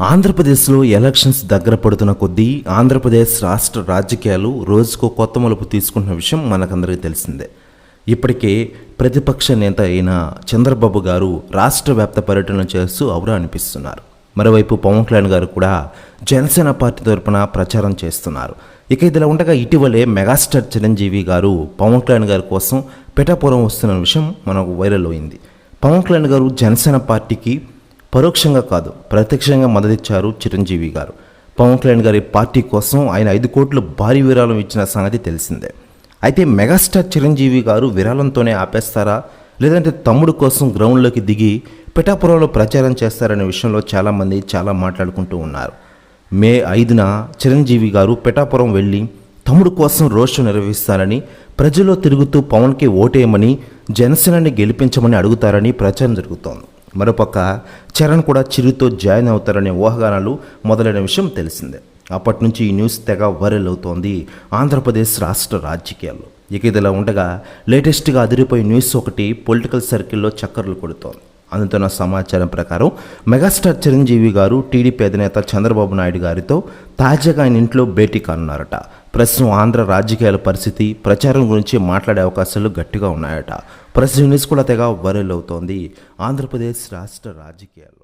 ఆంధ్రప్రదేశ్లో ఎలక్షన్స్ దగ్గర పడుతున్న కొద్దీ ఆంధ్రప్రదేశ్ రాష్ట్ర రాజకీయాలు రోజుకో కొత్త మలుపు తీసుకుంటున్న విషయం మనకందరికీ తెలిసిందే. ఇప్పటికే ప్రతిపక్ష నేత అయిన చంద్రబాబు గారు రాష్ట్ర వ్యాప్త పర్యటన చేస్తూ ఔరా అనిపిస్తున్నారు. మరోవైపు పవన్ కళ్యాణ్ గారు కూడా జనసేన పార్టీ తరపున ప్రచారం చేస్తున్నారు. ఇక ఇదిలా ఉండగా ఇటీవలే మెగాస్టార్ చిరంజీవి గారు పవన్ కళ్యాణ్ గారి కోసం పిఠాపురం వస్తున్న విషయం మనకు వైరల్ అయింది. పవన్ కళ్యాణ్ గారు జనసేన పార్టీకి పరోక్షంగా కాదు ప్రత్యక్షంగా మద్దతిచ్చారు చిరంజీవి గారు. పవన్ కళ్యాణ్ గారి పార్టీ కోసం ఆయన ఐదు కోట్లు భారీ విరాళం ఇచ్చిన సంగతి తెలిసిందే. అయితే మెగాస్టార్ చిరంజీవి గారు విరాళంతోనే ఆపేస్తారా? లేదంటే తమ్ముడు కోసం గ్రౌండ్లోకి దిగి పిఠాపురంలో ప్రచారం చేస్తారనే విషయంలో చాలామంది చాలా మాట్లాడుకుంటూ ఉన్నారు. మే ఐదున చిరంజీవి గారు పిఠాపురం వెళ్ళి తమ్ముడు కోసం రోషు నిర్వహిస్తారని ప్రజల్లో తిరుగుతూ పవన్కి ఓటేయమని జనసేనని గెలిపించమని అడుగుతారని ప్రచారం జరుగుతోంది. మరోపక్క చరణ్ కూడా చిరుతో జాయిన్ అవుతారనే ఊహాగానాలు మొదలైన విషయం తెలిసిందే. అప్పటి నుంచి ఈ న్యూస్ తెగ వైరల్ అవుతోంది ఆంధ్రప్రదేశ్ రాష్ట్ర రాజకీయాల్లో. ఇక ఇదిలా ఉండగా లేటెస్ట్గా అదిరిపోయే న్యూస్ ఒకటి పొలిటికల్ సర్కిల్లో చక్కర్లు కొడుతోంది. అందుతున్న సమాచారం ప్రకారం మెగాస్టార్ చిరంజీవి గారు టీడీపీ అధినేత చంద్రబాబు నాయుడు గారితో తాజాగా ఆయన ఇంట్లో భేటీ కానున్నారట. ప్రస్తుతం ఆంధ్ర రాజకీయాల పరిస్థితి ప్రచారం గురించి మాట్లాడే అవకాశాలు గట్టిగా ఉన్నాయట. ప్రస్తుతం న్యూస్ కూడా తెగ వైరల్ అవుతోంది. ఆంధ్రప్రదేశ్ రాష్ట్ర రాజకీయాల్లో.